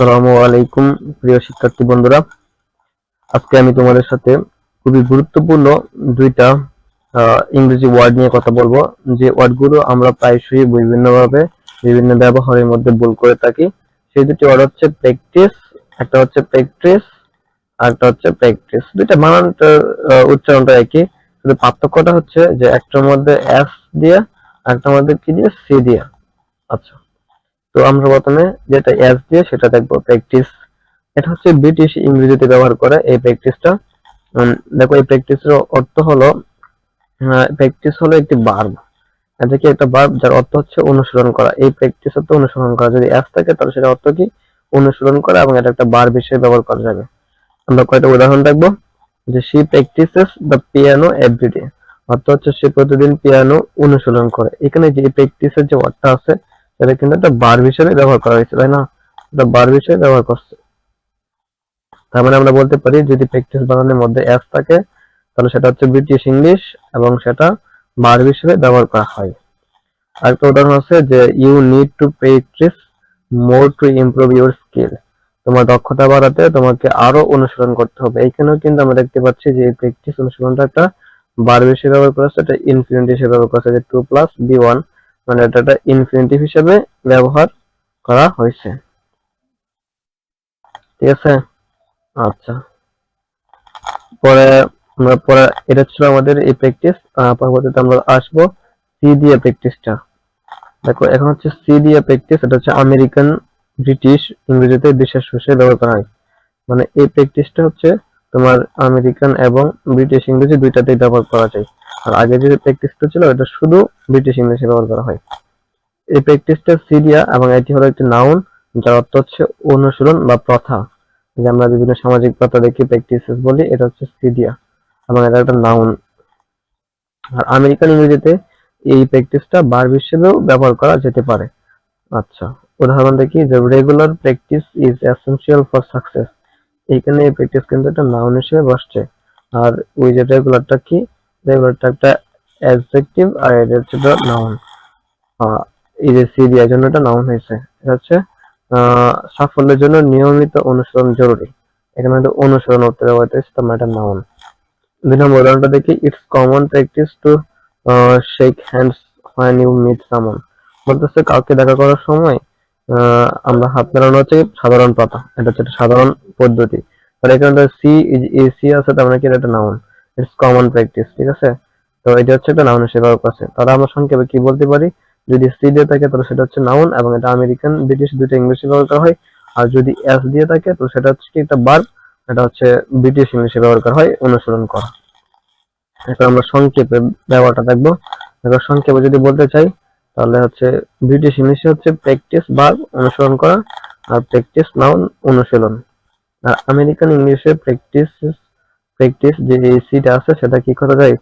আসসালামু আলাইকুম, প্রিয় শিক্ষার্থী বন্ধুরা। আজকে আমি তোমাদের সাথে খুবই গুরুত্বপূর্ণ দুইটা ইংরেজি ওয়ার্ড নিয়ে কথা বলব। যে ওয়ার্ডগুলো আমরা প্রায়শই বিভিন্নভাবে, বিভিন্ন ব্যবহারের মধ্যে ভুল করে থাকি। সেই দুটি ওয়ার্ড হচ্ছে প্র্যাকটিস, একটা হচ্ছে প্র্যাকটিস আর একটা হচ্ছে প্র্যাকটিস। দুইটা বানানটা উচ্চারণটা একই। শুধু পার্থক্যটা হচ্ছে যে একটার মধ্যে এস দিয়ে একটার মধ্যে কি দিয়ে? সি দিয়ে। আচ্ছা। তো আমরা প্রথমে যেটা এস দিয়ে সেটা দেখব প্র্যাকটিস এটা হচ্ছে ব্রিটিশ ইংরেজিতে ব্যবহার করে এই প্র্যাকটিসটা দেখো এই প্র্যাকটিসের অর্থ হলো প্র্যাকটিস হলো একটি বার্ব এটা কি একটা বার্ব যার অর্থ হচ্ছে অনুসরণ করা। এই প্র্যাকটিস অর্থ অনুসরণ করা। যদি এস থাকে তাহলে সেটা অর্থ কি? অনুসরণ করা এবং এটা একটা বার্ব হিসেবে ব্যবহার করা যাবে। আমরা কয়টা উদাহরণ দেখব। যে she practices the piano everyday অর্থ হচ্ছে সে প্রতিদিন পিয়ানো অনুশীলন করে। এখানে যে প্র্যাকটিসের যে অর্থ আছে সেটা কিন্তু একটা বার্ব হিসেবে ব্যবহার করা হয়েছে, তাই না? এটা বার্ব হিসেবে ব্যবহার করছে। তার মানে আমরা বলতে পারি, যদি প্র্যাকটিস বানানোর মধ্যে এস থাকে, তাহলে সেটা হচ্ছে ব্রিটিশ ইংলিশ এবং সেটা বার্ব হিসেবে ব্যবহার করা হয়। আরেকটা উদাহরণ আছে যে you need to practice more to improve your skill তোমার দক্ষতা বাড়াতে তোমাকে আরও অনুসরণ করতে হবে। এইখানেও কিন্তু আমরা দেখতে পাচ্ছি যে প্র্যাকটিস অনুসরণটা একটা বার্ব হিসেবে ব্যবহার করা হচ্ছে, এটা ইনফিনিটিভ হিসেবে ব্যবহার করা হচ্ছে, যে টু প্লাস বি ওয়ান মানে এটা ইনফিনিটিভ হিসেবে ব্যবহার করা হয়েছে। ঠিক আছে? আচ্ছা। পরে, আমরা পরে, এটা ছিল আমাদের এই প্র্যাকটিস পরবর্তীতে আমরা আসব সি দিয়ে প্র্যাকটিসটা দেখো, এখন হচ্ছে সি দিয়ে প্র্যাকটিস এটা হচ্ছে আমেরিকান ব্রিটিশ ইংরেজিতে বিশেষ হিসেবে ব্যবহার করা হয়। মানে এই প্র্যাকটিসটা হচ্ছে তোমার আমেরিকান এবং ব্রিটিশ ইংরেজি দুইটাতেই ব্যবহার করা যায়। আর আগে যে প্র্যাকটিসটা ছিল, এটা শুধু ব্রিটিশ ইংলিশে ব্যবহার করা হয়। এই প্র্যাকটিসটা সিরিয়া এবং এটি হলো একটি নাউন যার অর্থ হচ্ছে অনুশীলন বা প্রথা। যে আমরা বিভিন্ন সামাজিক প্রথা দেখি প্র্যাকটিস বলি, এটা হচ্ছে সিডিয়া এবং এটা একটা নাউন আর আমেরিকান ইংরেজিতে এই প্র্যাকটিসটা বার্ব হিসেবেও ব্যবহার করা যেতে পারে। আচ্ছা উদাহরণ দেখি, যে regular practice is essential for success এইখানে এই প্র্যাকটিস কিন্তু একটা নাউন হিসেবে বসছে। আর ওই যে রেগুলারটা কি? রেগুলারটা একটা অ্যাডজেক্টিভ আর এটা হচ্ছে নাউন এই যে সি দেওয়ার জন্য এটা নাউন হয়েছে। এটা হচ্ছে সাফল্যের জন্য নিয়মিত অনুসরণ জরুরি। এখানে হয়তো অনুসরণ করতে ব্যবহৃত হয়েছে তোমার এটা নাউন দুই নম্বর উদাহরণটা দেখি it's common practice to shake hands when you meet someone বলতেছে, কাউকে দেখা করার সময় আমরা হাত মেলানো হচ্ছে সাধারণ পাতা এটা হচ্ছে সাধারণ পদ্ধতি। আর এখানে সি সি আছে, তার মানে কি এটা নাউন ইটস কমন প্র্যাকটিস ঠিক আছে? তো এটা হচ্ছে একটা নাউন হিসেবে ব্যবহার করছে তাহলে আমরা সংক্ষেপে কি বলতে পারি? যদি সি দিয়ে থাকে, তাহলে সেটা হচ্ছে নাউন এবং এটা আমেরিকান ব্রিটিশ দুটো ইংলিশে ব্যবহার করা হয়। আর যদি এস দিয়ে থাকে, তো সেটা হচ্ছে একটা বার এটা হচ্ছে ব্রিটিশ ইংলিশে ব্যবহার করা হয়, অনুসরণ করা। এখন আমরা সংক্ষেপে ব্যবহারটা দেখব। এবার সংক্ষেপে যদি বলতে চাই, তাহলে হচ্ছে ব্রিটিশ ইংলিশে হচ্ছে প্র্যাকটিস বার অনুসরণ করা, আর প্র্যাকটিস নাউন অনুশীলন। আর আমেরিকান ইংলিশে প্র্যাকটিস প্র্যাকটিস যে সিটা আছে, সেটা কি করা যায়?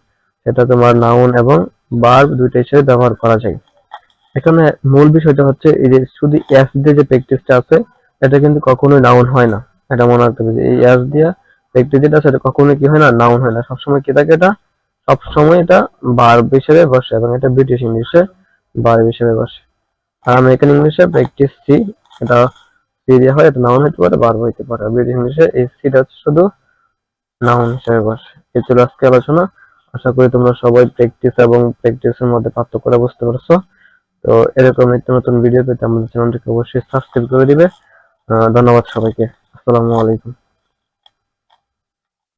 সেটা তোমার নাউন এবং বার্ব দুইটা হিসেবে ব্যবহার করা যায়। এখানে মূল বিষয়টা হচ্ছে এই যে শুধু এস দিয়ে যে প্র্যাকটিসটা আছে, এটা কিন্তু কখনোই নাউন হয় না। এটা মনে রাখতে হবে এই এস দিয়ে প্র্যাকটিস যেটা সেটা কখনোই কি হয় না নাউন হয় না। সবসময় কি থাকে এটা? সবসময় এটা বার্ব হিসেবে বসে এবং এটা ব্রিটিশ ইংলিশে বার্ব হিসেবে বসে। আর আমেরিকান ইংলিশে প্র্যাকটিস সি এটা সি দিয়ে হয়, এটা নাউন হতে পারে বার্ব হতে পারে। ব্রিটিশ ইংলিশে এই সিটা হচ্ছে শুধু নাউন হিসেবে বসে এ ছিল আজকে আলোচনা। আশা করি তোমরা সবাই প্র্যাকটিস এবং প্র্যাকটিসের মধ্যে পার্থক্যটা বুঝতে পারছ। তো এরকম নিত্য নতুন ভিডিও পেতে আমাদের চ্যানেলটিকে অবশ্যই সাবস্ক্রাইব করে দিবে। ধন্যবাদ সবাইকে। আসসালামু আলাইকুম।